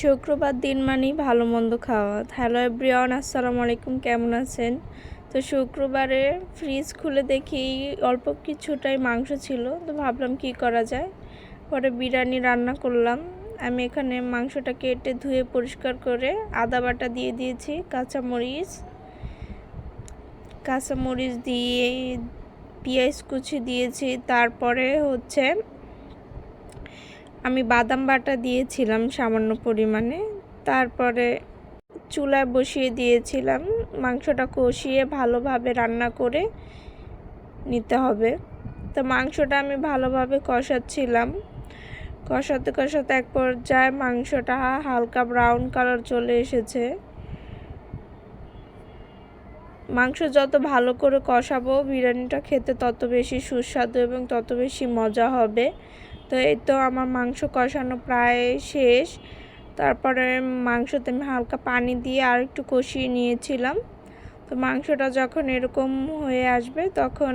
শুক্রবার দিন মানেই ভালো মন্দ খাওয়া। হ্যালো এভরিওয়ান আসসালামু আলাইকুম, কেমন আছেন? তো শুক্রবারে ফ্রিজ খুলে দেখি অল্প কিছুটাই মাংস ছিল, তো ভাবলাম কি করা যায়? পরে বিরিয়ানি রান্না করলাম। আমি এখানে মাংসটা কেটে ধুয়ে পরিষ্কার করে আদা বাটা দিয়ে দিয়েছি, কাঁচামরিচ। কাঁচামরিচ দিয়ে পেঁয়াজ কুচি দিয়েছি, তারপরে হচ্ছে আমি বাদাম বাটা দিয়েছিলাম সামান্য পরিমাণে। তারপরে চুলায় বসিয়ে দিয়েছিলাম। মাংসটা কষিয়ে ভালোভাবে রান্না করে নিতে হবে। তো মাংসটা আমি ভালোভাবে কষাচ্ছিলাম। কষাতে কষাতে এক পর্যায়ে মাংসটা হালকা ব্রাউন কালার চলে এসেছে। মাংস যত ভালো করে কষাবো, বিরিয়ানিটা খেতে তত বেশি সুস্বাদু এবং তত বেশি মজা হবে। তো এই তো আমার মাংস কষানো প্রায় শেষ। তারপরে মাংসতে আমি হালকা পানি দিয়ে আর একটু কষিয়ে নিয়েছিলাম। তো মাংসটা যখন এরকম হয়ে আসবে তখন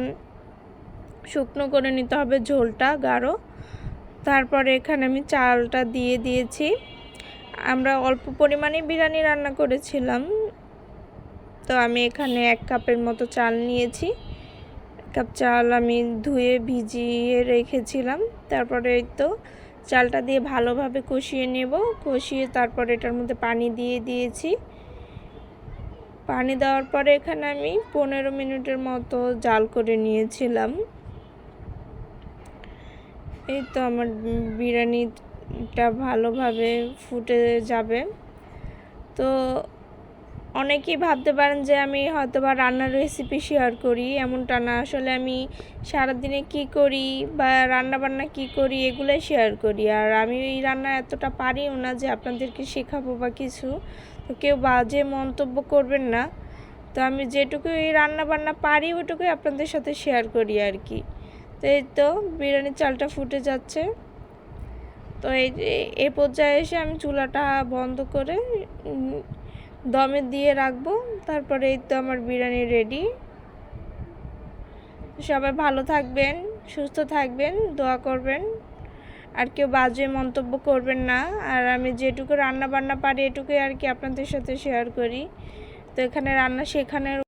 শুকনো করে নিতে হবে ঝোলটা গাঢ়। তারপরে এখানে আমি চালটা দিয়ে দিয়েছি। আমরা অল্প পরিমাণে বিরিয়ানি রান্না করেছিলাম। তো আমি এখানে এক কাপের মতো চাল নিয়েছি। কাপ চাল আমি ধুয়ে ভিজিয়ে রেখেছিলাম। তারপরে তো চালটা দিয়ে ভালোভাবে কষিয়ে নেব। কষিয়ে তারপরে এটার মধ্যে পানি দিয়ে দিয়েছি। পানি দেওয়ার পরে এখানে আমি পনেরো মিনিটের মতো জাল করে নিয়েছিলাম। এই তো আমার বিরিয়ানিটা ভালোভাবে ফুটে যাবে। তো অনেকেই ভাবতে পারেন যে আমি হয়তো বা রান্নার রেসিপি শেয়ার করি। এমনটা না। আসলে আমি সারাদিনে কি করি বা রান্না বান্না কি করি এগুলোই শেয়ার করি। আর আমি এই রান্না এতটা পারিও না যে আপনাদেরকে শেখাবো বা কিছু। তো কেউ বাজে মন্তব্য করবেন না। তো আমি যেটুকু এই রান্না বান্না পারি ওটুকুই আপনাদের সাথে শেয়ার করি আর কি। তো এই তো বিরিয়ানির চালটা ফুটে যাচ্ছে। তো এই এই পর্যায়ে এসে আমি চুলাটা বন্ধ করে দমে দিয়ে রাখব। তারপরে এই তো আমার বিরিয়ানি রেডি সবাই ভালো থাকবেন, সুস্থ থাকবেন, দোয়া করবেন। আর কেউ বাজে মন্তব্য করবেন না। আর আমি যেটুকু রান্না বান্না পারি এটুকুই আর কি আপনাদের সাথে শেয়ার করি। তো এখানে রান্না শেখানোর